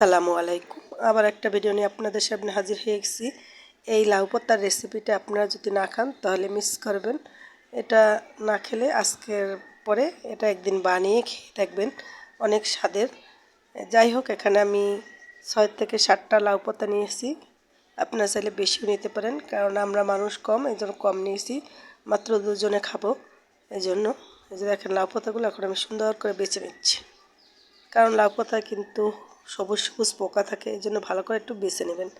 সালামু আলাইকুম। আবার একটা ভিডিও নিয়ে আপনাদের সামনে হাজির হয়ে গেছি। এই লাউ পাতার রেসিপিটা আপনারা যদি না খান, তাহলে মিস করবেন। এটা না খেলে আজকের পরে এটা একদিন বানিয়ে খেয়ে দেখবেন, অনেক স্বাদের। যাই হোক, এখানে আমি ছয় থেকে সাতটা লাউ পাতা নিয়েছি। আপনারা চাইলে বেশিও নিতে পারেন, কারণ আমরা মানুষ কম, এই জন্য কম নিয়েছি। মাত্র দুজনে খাব, এই জন্য। এই যে দেখেন, লাউ পাতাগুলো এখন আমি সুন্দর করে বেছে নিচ্ছি। কারণ লাউ পাতা কিন্তু সবুজ সবুজ পোকা থাকে, এই জন্য ভালো করে একটু বেছে নেবেন।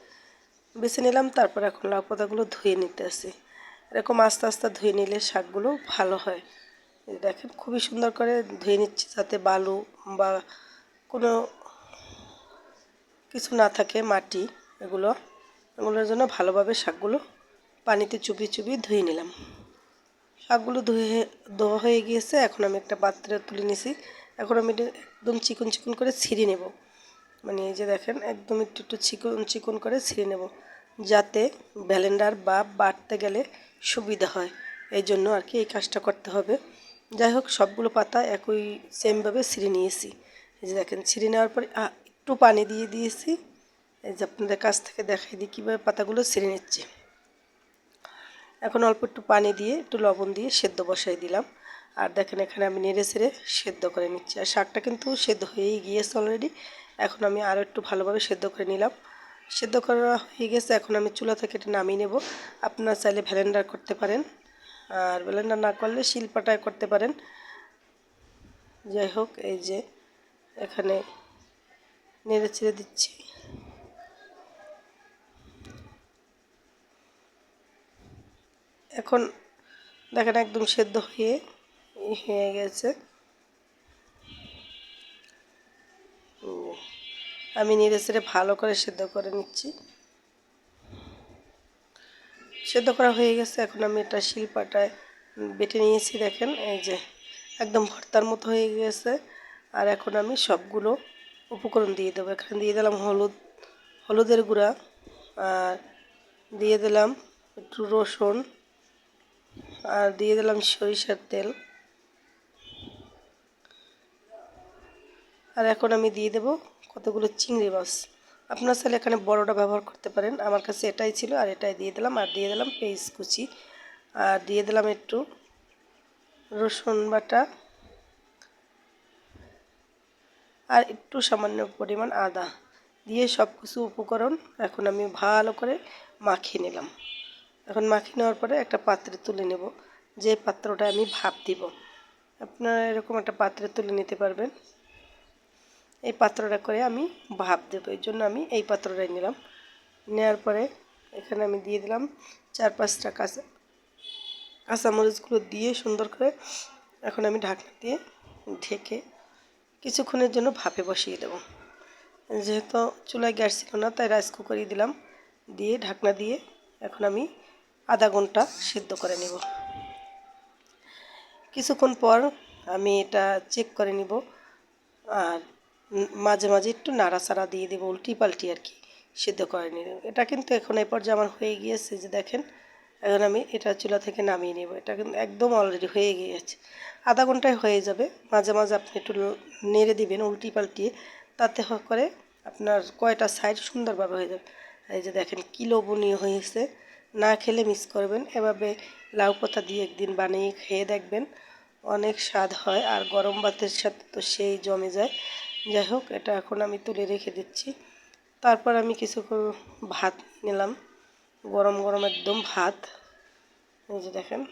বেছে নিলাম, তারপর এখন লাউ পাতাগুলো ধুয়ে নিতে আসি। এরকম আস্তে আস্তে ধুয়ে নিলে শাকগুলো ভালো হয়। দেখেন, খুবই সুন্দর করে ধুয়ে নিচ্ছি যাতে বালু বা কোনো কিছু না থাকে, মাটি, এগুলো। এগুলোর জন্য ভালোভাবে শাকগুলো পানিতে চুপি চুপি ধুয়ে নিলাম। শাকগুলো ধুয়ে ধোয়া হয়ে গিয়েছে, এখন আমি একটা পাত্রে তুলে নিছি। এখন আমি একদম চিকন চিকন করে ছিঁড়ে নেব। মানে এই যে দেখেন, একদম একটু একটু চিকন চিকন করে ছিঁড়ে নেব, যাতে ব্যালেন্ডার বা বাটতে গেলে সুবিধা হয়। এই জন্য আর কি এই কাজটা করতে হবে। যাই হোক, সবগুলো পাতা একই সেমভাবে ছিঁড়ে নিয়েছি। এই যে দেখেন, ছিঁড়ে নেওয়ার পরে একটু পানি দিয়ে দিয়েছি। এই যে আপনাদের কাছ থেকে দেখাই দিই কীভাবে পাতাগুলো ছিঁড়ে নিচ্ছে। এখন অল্প একটু পানি দিয়ে একটু লবণ দিয়ে সেদ্ধ বসাই দিলাম। আর দেখেন, এখানে আমি নেড়ে ছেড়ে সেদ্ধ করে নিচ্ছি। আর শাকটা কিন্তু সেদ্ধ হয়েই গিয়েছে অলরেডি এখন আমি আরও একটু ভালোভাবে সেদ্ধ করে নিলাম। সেদ্ধ করা হয়ে গেছে, এখন আমি চুলা থেকে এটা নামিয়ে নেব। আপনারা চাইলে ভ্যালেন্ডার করতে পারেন। আর ভ্যালেন্ডার না করলে শিলপাটায় করতে পারেন। যাই হোক, এই যে এখানে নেড়ে ছেড়ে দিচ্ছি। এখন দেখেন একদম সেদ্ধ হয়ে হয়ে গেছে। আমি নেড়ে ছেড়ে ভালো করে সেদ্ধ করে নিচ্ছি। সেদ্ধ করা হয়ে গেছে, এখন আমি এটা শিলপাটায় বেটে নিয়েছি, দেখেন, এই যে একদম ভর্তার মতো হয়ে গেছে। আর এখন আমি সবগুলো উপকরণ দিয়ে দেবো। এখানে দিয়ে দিলাম হলুদ, হলুদের গুঁড়া, আর দিয়ে দিলাম একটু রসুন, আর দিয়ে দিলাম সরিষার তেল। আর এখন আমি দিয়ে দেব কতগুলো চিংড়ি মাছ। আপনার চাইলে এখানে বড়টা ব্যবহার করতে পারেন। আমার কাছে এটাই ছিল, আর এটাই দিয়ে দিলাম। আর দিয়ে দিলাম পেঁয়াজ কুচি। আর দিয়ে দিলাম একটু রসুন বাটা। আর একটু সামান্য পরিমাণ আদা। দিয়ে সব কিছু উপকরণ এখন আমি ভালো করে মাখিয়ে নিলাম। এখন মাখিয়ে নেওয়ার পরে একটা পাত্রে তুলে নেব। যে পাত্রটা আমি ভাপ দিব। আপনারা এরকম একটা পাত্রে তুলে নিতে পারবেন। এই পাত্রটা করে আমি ভাপ দেবো, এই জন্য আমি এই পাত্রটাই নিলাম। নেওয়ার পরে এখানে আমি দিয়ে দিলাম চার পাঁচটা কাঁচা, কাঁচামরিচগুলো দিয়ে সুন্দর করে এখন আমি ঢাকনা দিয়ে ঢেকে কিছুক্ষণের জন্য ভাপে বসিয়ে দেবো। যেহেতু চুলায় গ্যাস ছিল না, তাই রাইস কুকারই দিলাম। দিয়ে ঢাকনা দিয়ে এখন আমি আধা ঘণ্টা সিদ্ধ করে নেব। কিছুক্ষণ পর আমি এটা চেক করে নিব। আর মাঝে মাঝে একটু নাড়াচাড়া দিয়ে দেবো উল্টি পাল্টি আর কি, সিদ্ধ করে নিব। এটা কিন্তু এখন এই পর্যায়ে আমার হয়ে গিয়েছে যে দেখেন, এখন আমি এটা চুলা থেকে নামিয়ে নেব। এটা কিন্তু একদম অলরেডি হয়ে গিয়েছে। আধা ঘন্টায় হয়ে যাবে। মাঝে মাঝে আপনি একটু নেড়ে দিবেন উল্টি পাল্টিয়ে তাতে করে আপনার কয়টা সাইড সুন্দরভাবে হয়ে যাবে। এই যে দেখেন কিলো বনিয়ে হয়েছে। না খেলে মিস করবেন। এভাবে লাউ পাতা দিয়ে একদিন বানিয়ে খেয়ে দেখবেন, অনেক স্বাদ হয়। আর গরম ভাতের সাথে তো সেই জমে যায়। যাই হোক এটা এখন আমি তুলে রেখে দিচ্ছি। তারপর আমি কিছু ভাত নিলাম। গরম গরম একদম ভাত। এই যে দেখেন।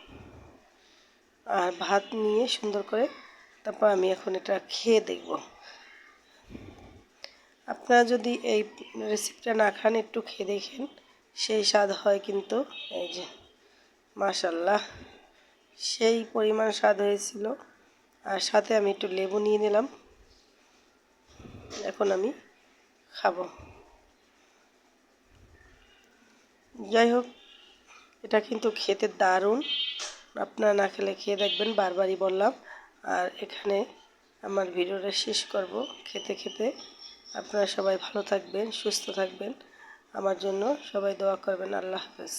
আর ভাত নিয়ে সুন্দর করে তারপর আমি এখন এটা খেয়ে দেখব। আপনারা যদি এই রেসিপিটা না খান, একটু খেয়ে দেখেন। সেই স্বাদ হয় কিন্তু, এই যে মাশাল্লাহ সেই পরিমাণ স্বাদ হয়েছিল। আর সাথে আমি একটু লেবু নিয়ে নিলাম। এখন আমি খাব। যাই হোক, এটা কিন্তু খেতে দারুণ। আপনারা না খেলে খেয়ে দেখবেন, বারবারই বললাম। আর এখানে আমার ভিডিওটা শেষ করব খেতে খেতে। আপনারা সবাই ভালো থাকবেন, সুস্থ থাকবেন। আমার জন্য সবাই দোয়া করবেন, আল্লাহ হাফেজ।